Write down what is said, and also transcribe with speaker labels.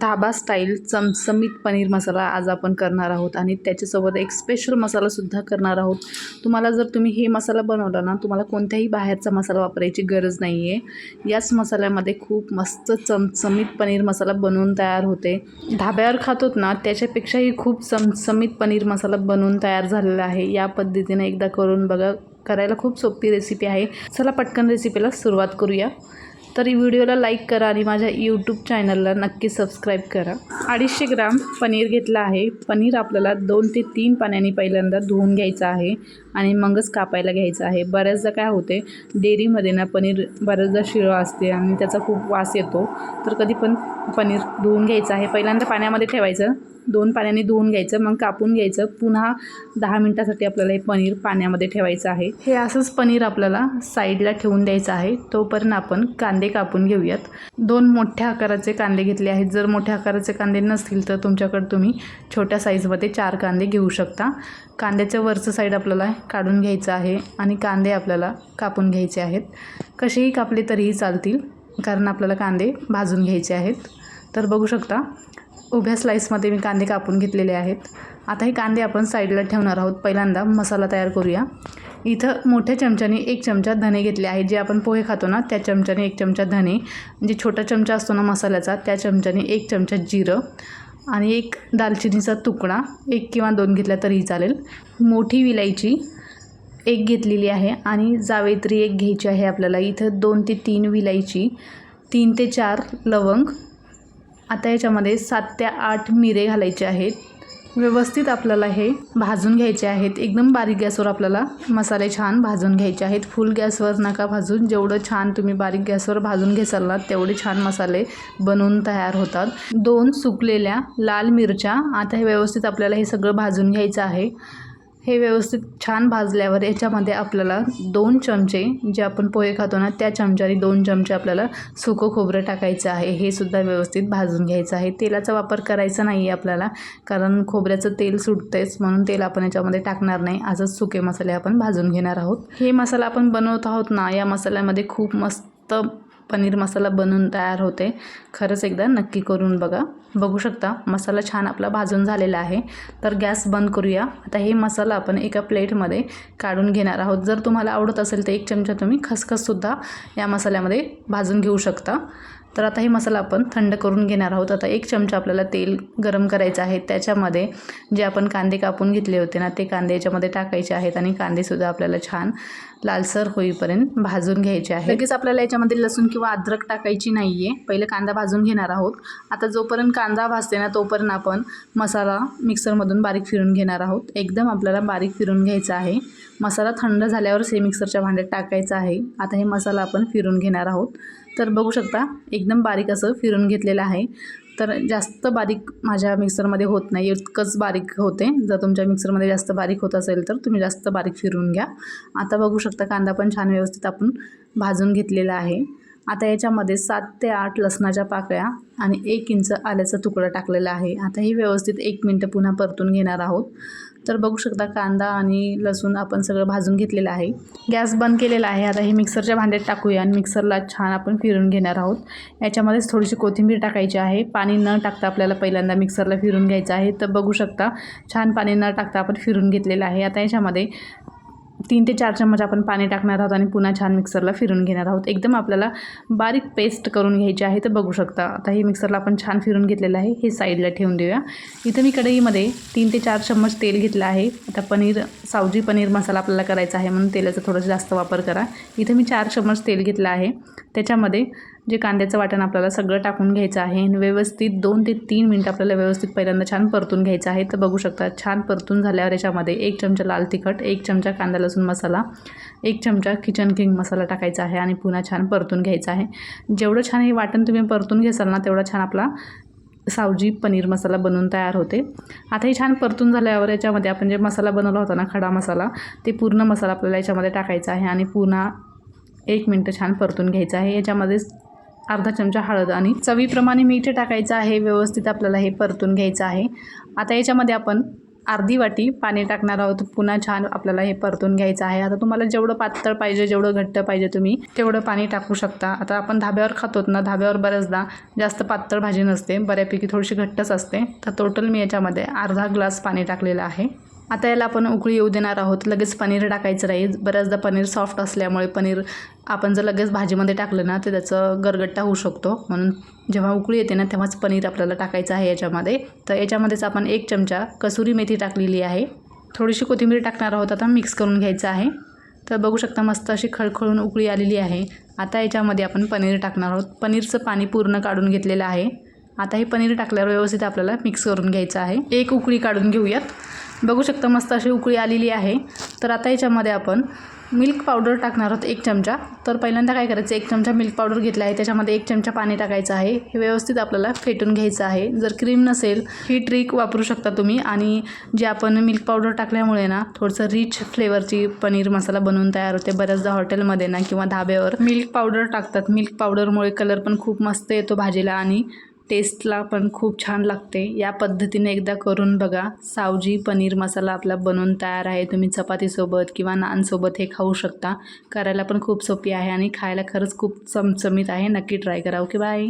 Speaker 1: धाबा style चमचमीत पनीर मसाला आज आपण करणार आहोत आणि त्याच्यासोबत एक स्पेशल मसालासुद्धा करणार आहोत. तुम्हाला जर तुम्ही हे मसाला बनवला ना तुम्हाला कोणत्याही बाहेरचा मसाला वापरायची गरज नाही आहे याच मसाल्यामध्ये खूप मस्त चमचमीत पनीर मसाला बनवून तयार होते. धाब्यावर खातोत ना त्याच्यापेक्षाही खूप चमचमीत पनीर मसाला बनवून तयार झालेला आहे. या पद्धतीने एकदा करून बघा. करायला खूप सोपी रेसिपी आहे. चला पटकन रेसिपीला सुरुवात करूया. तर व्हिडिओला लाईक करा आणि माझ्या यूट्यूब चॅनलला नक्की सबस्क्राईब करा. अडीचशे ग्राम पनीर घेतलं आहे. पनीर आपल्याला दोन ते तीन पाण्याने पहिल्यांदा धुवून घ्यायचं आहे आणि मगच कापायला घ्यायचं आहे. बऱ्याचदा काय होते डेअरीमध्ये ना पनीर बऱ्याचदा शिळं असते आणि त्याचा खूप वास येतो. तर कधी पण पनीर धुवून घ्यायचं आहे. पहिल्यांदा पाण्यामध्ये ठेवायचं दोन पाण्याने धुवून घ्यायचं मग कापून घ्यायचं. पुन्हा दहा मिनटासाठी आपल्याला हे पनीर पाण्यामध्ये ठेवायचं आहे. हे असंच पनीर आपल्याला साईडला ठेवून द्यायचं आहे. तोपर्यंत आपण कांदे कापून घेऊयात. दोन मोठ्या आकाराचे कांदे घेतले आहेत. जर मोठ्या आकाराचे कांदे नसतील तर तुमच्याकडे तुम्ही छोट्या साईजमध्ये चार कांदे घेऊ शकता. कांद्याचं वरचं साईड आपल्याला काढून घ्यायचं आहे आणि कांदे आपल्याला कापून घ्यायचे आहेत. कसेही कापले तरीही चालतील कारण आपल्याला कांदे भाजून घ्यायचे आहेत. तर बघू शकता उभ्या स्लाईसमध्ये मी कांदे कापून घेतलेले आहेत. आता हे कांदे आपण साईडला ठेवणार आहोत. पहिल्यांदा मसाला तयार करूया. इथं मोठ्या चमच्याने एक चमचा धने घेतले आहे जे आपण पोहे खातो ना त्या चमच्याने एक चमचा धने जे छोटा चमचा असतो ना मसाल्याचा त्या चमच्याने एक चमचा जिरं आणि एक दालचिनीचा तुकडा एक किंवा दोन घेतल्या तरीही चालेल. मोठी विलायची एक घेतलेली आहे आणि जावेत्री एक घ्यायची आहे आपल्याला. इथं दोन ते तीन विलायची तीन ते चार लवंग. आता याच्यामध्ये सात ते आठ मिरे घालायचे आहेत. व्यवस्थित आपल्याला हे भाजून घ्यायचे आहेत. एकदम बारीक गॅसवर आपल्याला मसाले छान भाजून घ्यायचे आहेत. फुल गॅसवर नका भाजून. जेवढं छान तुम्ही बारीक गॅसवर भाजून घेसाल ना तेवढे छान मसाले बनवून तयार होतात. दोन सुकलेल्या लाल मिरच्या. आता हे व्यवस्थित आपल्याला हे सगळं भाजून घ्यायचं आहे. हे व्यवस्थित छान भाजल्यावर याच्यामध्ये आपल्याला दोन चमचे जे आपण पोहे खातो ना त्या चमच्याने दोन चमचे आपल्याला सुकं खोबरं टाकायचं आहे. हे सुद्धा व्यवस्थित भाजून घ्यायचं आहे. तेलाचा वापर करायचा नाही आहे आपल्याला कारण खोबऱ्याचं तेल सुटतेच म्हणून तेल आपण याच्यामध्ये टाकणार नाही. असंच सुके मसाले आपण भाजून घेणार आहोत. हे मसाला आपण बनवत आहोत ना या मसाल्यामध्ये खूप मस्त पनीर मसाला बनवून तयार होते. खरंच एकदा नक्की करून बघा. बघू शकता मसाला छान आपला भाजून झालेला आहे. तर गॅस बंद करूया. आता हे मसाला आपण एका प्लेटमध्ये काढून घेणार आहोत. जर तुम्हाला आवडत असेल तर एक चमचा तुम्ही खसखससुद्धा या मसाल्यामध्ये भाजून घेऊ शकता. तर आता हे मसाला आपण थंड करून घेणार आहोत. आता एक चमचा आपल्याला तेल गरम करायचं आहे. त्याच्यामध्ये जे आपण कांदे कापून घेतले होते ना ते कांदे याच्यामध्ये टाकायचे आहेत आणि कांदेसुद्धा आपल्याला छान लालसर होईपर्यंत भाजून घ्यायचे आहे लगेच आपल्याला याच्यामध्ये लसूण किंवा अद्रक टाकायची नाही आहे पहिले कांदा भाजून घेणार आहोत. आता जोपर्यंत कांदा भाजते ना तोपर्यंत आपण मसाला मिक्सरमधून बारीक फिरून घेणार आहोत. एकदम आपल्याला बारीक फिरून घ्यायचा आहे. मसाला थंड झाल्यावरच हे मिक्सरच्या भांड्यात टाकायचं आहे. आता हे मसाला आपण फिरून घेणार आहोत. तर बघू शकता एकदम बारीक असं फिरून घेतलेलं आहे. तर जास्त बारीक माझ्या मिक्सरमध्ये होत नाही इतकंच बारीक होते. जर तुमच्या मिक्सरमध्ये जास्त बारीक होत असेल तर तुम्ही जास्त बारीक फिरून घ्या. आता बघू शकता कांदा पण छान व्यवस्थित आपण भाजून घेतलेला आहे. आता याच्यामध्ये सात ते आठ लसणाच्या पाकळ्या आणि एक इंच आल्याचा तुकडा टाकलेला आहे. आता हे व्यवस्थित एक मिनटं पुन्हा परतून घेणार आहोत. तर बघू शकता कांदा आणि लसूण आपण सगळं भाजून घेतलेलं आहे. गॅस बंद केलेला आहे. आता हे मिक्सरच्या भांड्यात टाकूया आणि मिक्सरला छान आपण फिरून घेणार आहोत. याच्यामध्येच थोडीशी कोथिंबीर टाकायची आहे. पाणी न टाकता आपल्याला पहिल्यांदा मिक्सरला फिरून घ्यायचं आहे. तर बघू शकता छान पाणी न टाकता आपण फिरून घेतलेलं आहे. आता याच्यामध्ये तीन ते चार चम्मच आपण पाणी टाकणार आहोत आणि पुन्हा छान मिक्सरला फिरून घेणार आहोत. एकदम आपल्याला बारीक पेस्ट करून घ्यायची आहे तर बघू शकता. आता हे मिक्सरला आपण छान फिरून घेतलेलं आहे. हे साईडला ठेवून देऊया. इथं मी कढईमध्ये तीन ते चार चम्मच तेल घेतलं आहे. आता पनीर सावजी पनीर मसाला आपल्याला करायचा आहे म्हणून तेलाचा थोडासा जास्त वापर करा. इथं मी चार चम्मच तेल घेतलं आहे. त्याच्यामध्ये जे कांद्याचं वाटण आपल्याला सगळं टाकून घ्यायचं आहे आणि व्यवस्थित दोन ते तीन मिनटं आपल्याला व्यवस्थित पहिल्यांदा छान परतून घ्यायचं आहे. तर बघू शकता छान परतून झाल्यावर याच्यामध्ये एक चमचा लाल तिखट एक चमचा कांदा लसूण मसाला एक चमचा किचन किंग मसाला टाकायचा आहे आणि पुन्हा छान परतून घ्यायचा आहे. जेवढं छान हे वाटण तुम्ही परतून घेसाल ना तेवढा छान आपला सावजी पनीर मसाला बनवून तयार होते. आता हे छान परतून झाल्यावर याच्यामध्ये आपण जे मसाला बनवला होता ना खडा मसाला ते पूर्ण मसाला आपल्याला याच्यामध्ये टाकायचा आहे आणि पुन्हा एक मिनटं छान परतून घ्यायचं आहे. याच्यामध्ये अर्धा चमचा हळद आणि चवीप्रमाणे मीठ टाकायचं आहे. व्यवस्थित आपल्याला हे परतून घ्यायचं आहे. आता याच्यामध्ये आपण अर्धी वाटी पाणी टाकणार आहोत. पुन्हा छान आपल्याला हे परतून घ्यायचं आहे. आता तुम्हाला जेवढं पातळ पाहिजे जेवढं घट्ट पाहिजे तुम्ही तेवढं पाणी टाकू शकता. आता आपण धाब्यावर खातोत ना धाब्यावर बऱ्याचदा जास्त पातळ भाजी नसते. बऱ्यापैकी थोडीशी घट्टच असते. तर टोटल मी याच्यामध्ये अर्धा ग्लास पाणी टाकलेलं आहे. आता याला आपण उकळी येऊ देणार आहोत. लगेच पनीर टाकायचं नाही. बऱ्याचदा पनीर सॉफ्ट असल्यामुळे पनीर आपण जर लगेच भाजीमध्ये टाकलं ना तर त्याचं गरगट्टा होऊ शकतो. म्हणून जेव्हा उकळी येते ना तेव्हाच पनीर आपल्याला टाकायचं आहे याच्यामध्ये. तर याच्यामध्येच आपण एक चमचा कसुरी मेथी टाकलेली आहे. थोडीशी कोथिंबीर टाकणार आहोत. आता मिक्स करून घ्यायचं आहे. तर बघू शकता मस्त अशी खळखळून उकळी आलेली आहे. आता याच्यामध्ये आपण पनीर टाकणार आहोत. पनीरचं पाणी पूर्ण काढून घेतलेलं आहे. आता हे पनीर टाकल्यावर व्यवस्थित आपल्याला मिक्स करून घ्यायचं आहे. एक उकळी काढून घेऊयात. बघू शकता मस्त अशी उकळी आलेली आहे. तर आता याच्यामध्ये आपण मिल्क पावडर टाकणार आहोत एक चमचा. तर पहिल्यांदा काय करायचं एक चमचा मिल्क पावडर घेतला आहे. त्याच्यामध्ये एक चमचा पाणी टाकायचं आहे. हे व्यवस्थित आपल्याला फेटून घ्यायचं आहे. जर क्रीम नसेल ही ट्रिक वापरू शकता तुम्ही. आणि जे आपण मिल्क पावडर टाकल्यामुळे ना थोडंसं रिच फ्लेवरची पनीर मसाला बनवून तयार होते. बऱ्याचदा हॉटेलमध्ये ना किंवा धाब्यावर मिल्क पावडर टाकतात. मिल्क पावडरमुळे कलर पण खूप मस्त येतो भाजीला आणि टेस्टला पण खूप छान लागते. या पद्धतीने एकदा करून बघा. सावजी पनीर मसाला आपला बनवून तयार आहे. तुम्ही चपातीसोबत किंवा नानसोबत हे खाऊ शकता. करायला पण खूप सोपी आहे आणि खायला खरंच खूप चमचमीत आहे. नक्की ट्राय करा ओके बाय.